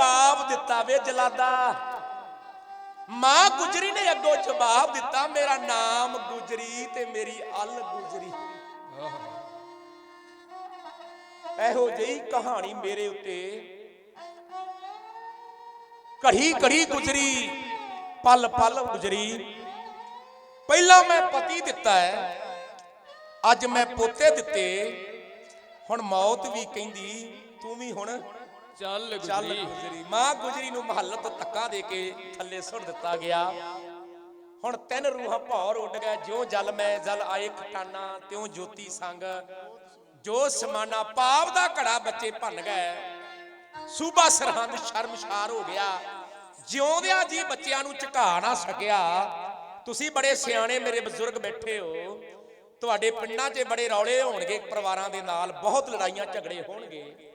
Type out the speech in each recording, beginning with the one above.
ਜਵਾਬ ਦਿੱਤਾ ਵੇ ਜਲਾਦਾ। ਮਾਂ ਗੁਜਰੀ ਨੇ ਅੱਗੋਂ ਜਵਾਬ ਦਿੱਤਾ, ਮੇਰਾ ਨਾਮ ਗੁਜਰੀ ਤੇ ਮੇਰੀ ਅਲ ਗੁਜਰੀ। ਇਹੋ ਜਿਹੀ ਕਹਾਣੀ ਮੇਰੇ ਉੱਤੇ ਘੜੀ ਘੜੀ ਗੁਜਰੀ ਪਲ ਪਲ ਗੁਜਰੀ। ਪਹਿਲਾਂ ਮੈਂ ਪਤੀ ਦਿੱਤਾ ਹੈ, ਅੱਜ ਮੈਂ ਪੋਤੇ ਦਿੱਤੇ। ਹੁਣ ਮੌਤ ਵੀ ਕਹਿੰਦੀ, ਤੂੰ ਵੀ ਹੁਣ ਚੱਲ ਚੱਲ ਗੁਜਰੀ। ਗੁਜਰੀ ਮਾਂ ਗੁਜਰੀ ਨੂੰ ਮਹੱਲ ਤੋਂ ਧੱਕਾ ਦੇ ਕੇ ਥੱਲੇ ਸੁੱਟ ਦਿੱਤਾ ਗਿਆ। ਹੁਣ ਤਿੰਨ ਰੂਹਾਂ ਭੌਰ ਉੱਡ ਗਏ। ਜਿਉਂ ਜਲ ਮੈਂ ਜਲ ਆਏ ਖਟਾਨਾ, ਤਿਉਂ ਜੋਤੀ ਸੰਗ। ਜੋ ਸਮਾਨਾ ਪਾਪ ਦਾ ਘੜਾ ਬੱਚੇ ਭੰਨ ਗਏ। ਸੂਬਾ ਸਰਹੰਦ ਸ਼ਰਮਸ਼ਾਰ ਹੋ ਗਿਆ। ਜਿਉਂਦਿਆਂ ਜੀ ਬੱਚਿਆਂ ਨੂੰ ਝੁਕਾ ਨਾ ਸਕਿਆ। ਤੁਸੀਂ ਬੜੇ ਸਿਆਣੇ ਮੇਰੇ ਬਜ਼ੁਰਗ ਬੈਠੇ ਹੋ। ਤੁਹਾਡੇ ਪਿੰਡਾਂ 'ਚ ਬੜੇ ਰੌਲੇ ਹੋਣਗੇ। ਪਰਿਵਾਰਾਂ ਦੇ ਨਾਲ ਬਹੁਤ ਲੜਾਈਆਂ ਝਗੜੇ ਹੋਣਗੇ।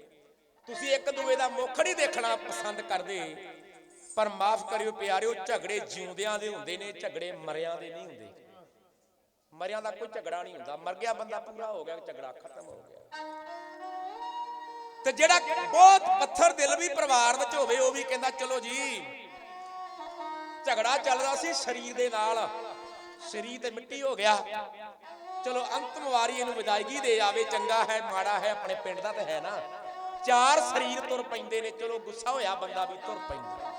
ਤੁਸੀਂ ਇੱਕ ਦੂਏ ਦਾ ਮੁੱਖ ਨਹੀਂ ਦੇਖਣਾ, ਪਸੰਦ ਕਰਦੇ। ਪਰ ਮਾਫ ਕਰਿਓ ਪਿਆਰਿਓ, ਝਗੜੇ ਜਿਉਂਦਿਆਂ ਦੇ ਹੁੰਦੇ ਨੇ, ਝਗੜੇ ਮਰਿਆਂ ਦੇ ਨਹੀਂ ਹੁੰਦੇ। ਮਰਿਆਂ ਦਾ ਕੋਈ ਝਗੜਾ ਨਹੀਂ ਹੁੰਦਾ। ਮਰ ਗਿਆ ਬੰਦਾ, ਪੂਰਾ ਹੋ ਗਿਆ, ਝਗੜਾ ਖਤਮ ਹੋ ਗਿਆ। ਤੇ ਜਿਹੜਾ ਬਹੁਤ ਪੱਥਰ ਦਿਲ ਵੀ ਪਰਿਵਾਰ ਵਿੱਚ ਹੋਵੇ, ਉਹ ਵੀ ਕਹਿੰਦਾ, ਚਲੋ ਜੀ, ਝਗੜਾ ਚੱਲਦਾ ਸੀ ਸਰੀਰ ਦੇ ਨਾਲ। ਸਰੀਰ ਤੇ ਮਿੱਟੀ ਹੋ ਗਿਆ। ਚਲੋ, ਅੰਤਮ ਵਾਰੀ ਇਹਨੂੰ ਵਿਦਾਇਗੀ ਦੇ ਆਵੇ। ਚੰਗਾ ਹੈ, ਮਾੜਾ ਹੈ, ਆਪਣੇ ਪਿੰਡ ਦਾ ਤਾਂ ਹੈ ਨਾ। ਚਾਰ ਸਰੀਰ ਤੁਰ ਪੈਂਦੇ ਨੇ, ਚਲੋ ਗੁੱਸਾ ਹੋਇਆ ਬੰਦਾ ਵੀ ਤੁਰ ਪੈਂਦਾ।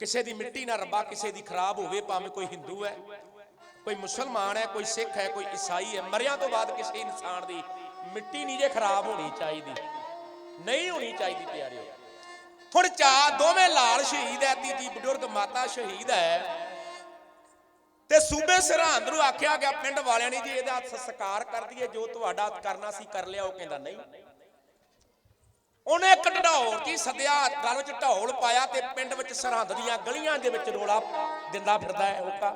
ਕਿਸੇ ਦੀ ਮਿੱਟੀ ਨਾ ਰੱਬਾ, ਕਿਸੇ ਦੀ ਖਰਾਬ ਹੋਵੇ, ਭਾਵੇਂ ਕੋਈ ਹਿੰਦੂ ਹੈ, ਕੋਈ ਮੁਸਲਮਾਨ ਹੈ, ਕੋਈ ਸਿੱਖ ਹੈ, ਕੋਈ ਈਸਾਈ ਹੈ, ਮਰਿਆਂ ਤੋਂ ਬਾਅਦ ਕਿਸੇ ਇਨਸਾਨ ਦੀ ਮਿੱਟੀ ਨਹੀਂ ਜੇ ਖਰਾਬ ਹੋਣੀ ਚਾਹੀਦੀ, ਨਹੀਂ ਹੋਣੀ ਚਾਹੀਦੀ ਪਿਆਰਿਓ। ਹੁਣ ਚਾ ਦੋਵੇਂ ਲਾਲ ਸ਼ਹੀਦ ਹੈ ਤੀਜੀ ਬਜ਼ੁਰਗ ਮਾਤਾ ਸ਼ਹੀਦ ਹੈ ਤੇ ਸੂਬੇ ਸਰਹੰਦ ਨੂੰ ਆਖਿਆ ਗਿਆ, ਪਿੰਡ ਵਾਲਿਆਂ ਨੇ ਜੀ ਇਹਦਾ ਸਸਕਾਰ ਕਰ ਦਈਏ, ਜੋ ਤੁਹਾਡਾ ਕਰਨਾ ਸੀ ਕਰ ਲਿਆ, ਉਹ ਕਹਿੰਦਾ ਨਹੀਂ। ਉਹਨੇ ਇੱਕ ਢੌਲ ਕੀ ਸੱਦਿਆ ਗਲ ਵਿੱਚ ਢੌਲ ਪਾਇਆ ਤੇ ਪਿੰਡ ਵਿੱਚ ਸਰਹੰਦ ਦੀਆਂ ਗਲੀਆਂ ਦੇ ਵਿੱਚ ਰੋਲਾ ਦਿੰਦਾ ਫਿਰਦਾ ਹੈ ਹੋਕਾ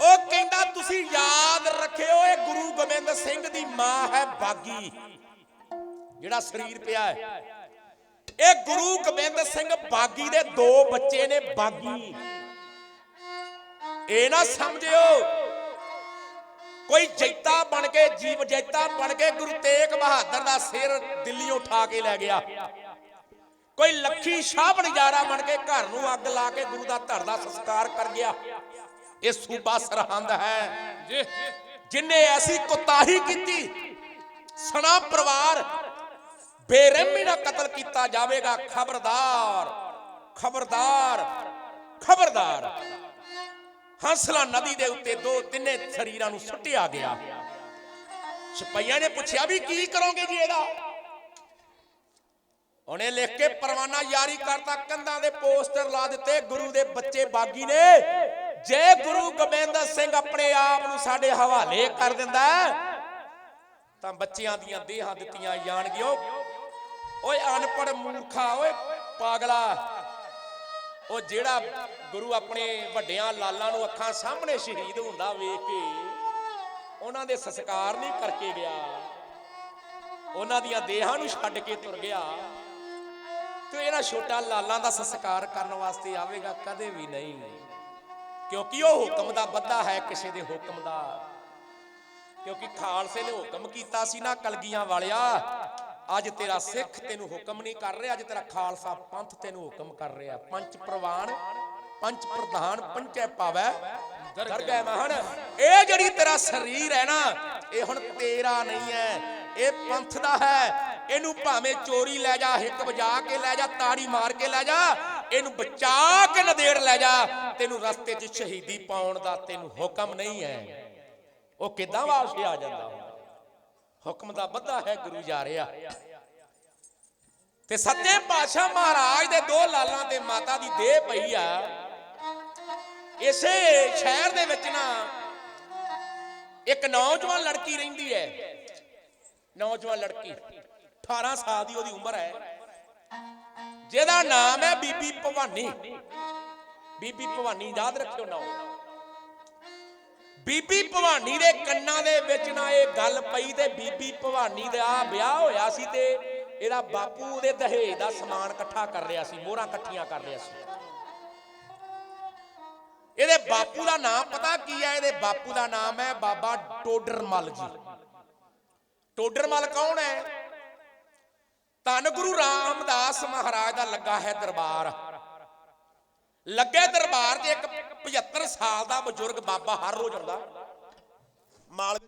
ਉਹ ਕਹਿੰਦਾ, ਤੁਸੀਂ ਯਾਦ ਰੱਖਿਓ, ਇਹ ਗੁਰੂ ਗੋਬਿੰਦ ਸਿੰਘ ਦੀ ਮਾਂ ਹੈ ਬਾਗੀ, ਜਿਹੜਾ ਸਰੀਰ ਪਿਆ ਹੈ। ਇਹ ਗੁਰੂ ਗੋਬਿੰਦ ਸਿੰਘ ਬਾਗੀ ਦੇ ਦੋ ਬੱਚੇ ਨੇ ਬਾਗੀ। ਇਹ ਨਾ ਸਮਝਿਓ ਕੋਈ ਜੈਤਾ ਬਣ ਕੇ, ਜੀਵ ਜੈਤਾ ਬਣ ਕੇ ਗੁਰੂ ਤੇਗ ਬਹਾਦਰ ਦਾ ਸਿਰ ਦਿੱਲੀ ਉਠਾ ਕੇ ਲੈ ਗਿਆ। ਕੋਈ ਲੱਖੀ ਸ਼ਾਹ ਬਣਜਾਰਾ ਬਣ ਕੇ ਘਰ ਨੂੰ ਅੱਗ ਲਾ ਕੇ ਗੁਰੂ ਦਾ ਧੜ ਦਾ ਸੰਸਕਾਰ ਕਰ ਗਿਆ। ਇਹ ਸੂਬਾ ਸਰਹੰਦ ਹੈ। ਜੀ ਜਿਨੇ ਐਸੀ ਕੁਤਾਹੀ ਕੀਤੀ, ਸਣਾ ਪਰਿਵਾਰ ਬੇਰਹਿਮੀ ਨਾਲ ਕਤਲ ਕੀਤਾ ਜਾਵੇਗਾ। ਖਬਰਦਾਰ ਖਬਰਦਾਰ ਖਬਰਦਾਰ। ਹੰਸਲਾ ਨਦੀ ਦੇ ਉੱਤੇ ਦੋ ਤਿੰਨੇ ਸਰੀਰਾਂ ਨੂੰ ਸੁੱਟਿਆ ਗਿਆ। ਸਿਪਾਹੀਆਂ ਨੇ ਪੁੱਛਿਆ ਵੀ ਕੀ ਕਰੋਗੇ ਜੀ ਇਹਦਾ? ਉਹਨੇ ਲਿਖ ਕੇ ਪਰਵਾਨਾ ਯਾਰੀ ਕਰਤਾ, ਕੰਧਾਂ ਦੇ ਪੋਸਟਰ ਲਾ ਦਿੱਤੇ, ਗੁਰੂ ਦੇ ਬੱਚੇ ਬਾਗੀ ਨੇ। ਜੇ ਗੁਰੂ ਗੋਬਿੰਦ ਸਿੰਘ ਆਪਣੇ ਆਪ ਨੂੰ ਸਾਡੇ ਹਵਾਲੇ ਕਰ ਦਿੰਦਾ, ਤਾਂ ਬੱਚਿਆਂ ਦੀਆਂ ਦੇਹਾਂ ਦਿੱਤੀਆਂ ਜਾਣਗੀਆਂ। ਓਏ ਅਨਪੜ ਮੂਰਖਾ, ਓਏ ਪਾਗਲਾ। ਉਹ ਜਿਹੜਾ ਗੁਰੂ ਆਪਣੇ ਵੱਡਿਆਂ ਲਾਲਾਂ ਨੂੰ ਅੱਖਾਂ ਸਾਹਮਣੇ ਸ਼ਹੀਦ ਹੁੰਦਾ ਵੇਖ ਕੇ, ਉਹਨਾਂ ਦੇ ਸੰਸਕਾਰ ਨਹੀਂ ਕਰਕੇ ਗਿਆ। ਉਹਨਾਂ ਦੀਆਂ ਦੇਹਾਂ ਨੂੰ ਛੱਡ ਕੇ ਤੁਰ ਗਿਆ। ਤੇ ਇਹਦਾ ਛੋਟਾ ਲਾਲਾਂ ਦਾ ਸੰਸਕਾਰ ਕਰਨ ਵਾਸਤੇ ਆਵੇਗਾ, ਕਦੇ ਵੀ ਨਹੀਂ। ਕਿਉਂਕਿ ਉਹ ਹੁਕਮ ਦਾ ਬੱਧਾ ਹੈ ਕਿਸੇ ਦੇ ਹੁਕਮ ਦਾ। ਕਿਉਂਕਿ ਖਾਲਸੇ ਨੇ ਹੁਕਮ ਕੀਤਾ ਸੀ ਨਾ, ਕਲਗੀਆਂ ਵਾਲਿਆ। ਅੱਜ ਤੇਰਾ ਸਿੱਖ ਤੈਨੂੰ ਹੁਕਮ ਨਹੀਂ ਕਰ ਰਿਹਾ, ਅੱਜ ਤੇਰਾ ਖਾਲਸਾ ਪੰਥ ਤੈਨੂੰ ਹੁਕਮ ਕਰ ਰਿਹਾ। ਪੰਚ ਪ੍ਰਵਾਨ, ਪੰਚ ਪ੍ਰਧਾਨ, ਪੰਚੈ ਪਾਵੈ, ਦਰਗਹਿ ਮਹਣ ਇਹ ਜਿਹੜੀ ਤੇਰਾ ਸਰੀਰ ਹੈ ਨਾ, ਇਹ ਹੁਣ ਤੇਰਾ ਨਹੀਂ ਹੈ, ਇਹ ਪੰਥ ਦਾ ਹੈ। ਇਹਨੂੰ ਭਾਵੇਂ ਚੋਰੀ ਲੈ ਜਾ, ਹਿੱਕ ਵਜਾ ਕੇ ਲੈ ਜਾ, ਤਾੜੀ ਮਾਰ ਕੇ ਲੈ ਜਾ, ਇਹਨੂੰ ਬਚਾ ਕੇ ਨਦੇੜ ਲੈ ਜਾ, ਤੈਨੂੰ ਰਸਤੇ 'ਚ ਸ਼ਹੀਦੀ ਪਾਉਣ ਦਾ ਤੈਨੂੰ ਹੁਕਮ ਨਹੀਂ ਹੈ। ਉਹ ਕਿਦਾਂ ਵਾਪਸ ਆ ਜਾਂਦਾ ਹੁਕਮ ਦਾ ਬੱਧਾ ਹੈ ਗੁਰੂ ਜਾ ਰਿਹਾ ਤੇ ਸੱਚੇ ਪਾਤਸ਼ਾਹ ਮਹਾਰਾਜ ਦੇ ਦੋ ਲਾਲਾਂ ਤੇ ਮਾਤਾ ਦੀ ਦੇਹ ਪਈ ਆ। ਇਸੇ ਸ਼ਹਿਰ ਦੇ ਵਿੱਚ ਨਾ ਇੱਕ ਨੌਜਵਾਨ ਲੜਕੀ ਰਹਿੰਦੀ ਹੈ। ਨੌਜਵਾਨ ਲੜਕੀ 18 ਸਾਲ ਦੀ ਉਹਦੀ ਉਮਰ ਹੈ। ਜਿਹਦਾ ਨਾਮ ਹੈ ਬੀਬੀ ਭਵਾਨੀ। ਬੀਬੀ ਭਵਾਨੀ, ਯਾਦ ਰੱਖਿਓ ਨਾਮ। ਬੀਬੀ ਭਵਾਨੀ ਦੇ ਕੰਨਾਂ ਦੇ ਵਿੱਚ ਨਾ ਇਹ ਗੱਲ ਪਈ ਤੇ ਬੀਬੀ ਭਵਾਨੀ ਦਾ ਵਿਆਹ ਹੋਇਆ ਸੀ ਤੇ ਇਹਦਾ ਬਾਪੂ ਉਹਦੇ ਦਹੇਜ ਦਾ ਸਮਾਨ ਇਕੱਠਾ ਕਰ ਰਿਹਾ ਸੀ, ਮੋਹਰਾਂ ਇਕੱਠੀਆਂ ਕਰ ਰਿਹਾ ਸੀ। ਇਹਦੇ ਬਾਪੂ ਦਾ ਨਾਮ ਪਤਾ ਕੀ ਹੈ ਇਹਦੇ ਬਾਪੂ ਦਾ ਨਾਮ ਹੈ ਬਾਬਾ ਟੋਡਰਮਲ ਜੀ। ਟੋਡਰਮਲ ਕੌਣ ਹੈ? ਧੰਨ ਗੁਰੂ ਰਾਮਦਾਸ ਮਹਾਰਾਜ ਦਾ ਲੱਗਾ ਹੈ ਦਰਬਾਰ। ਲੱਗੇ ਦਰਬਾਰ ਚ ਇੱਕ 75 ਸਾਲ ਦਾ ਬਜ਼ੁਰਗ ਬਾਬਾ ਹਰ ਰੋਜ਼ ਆਉਂਦਾ। ਮਾਲ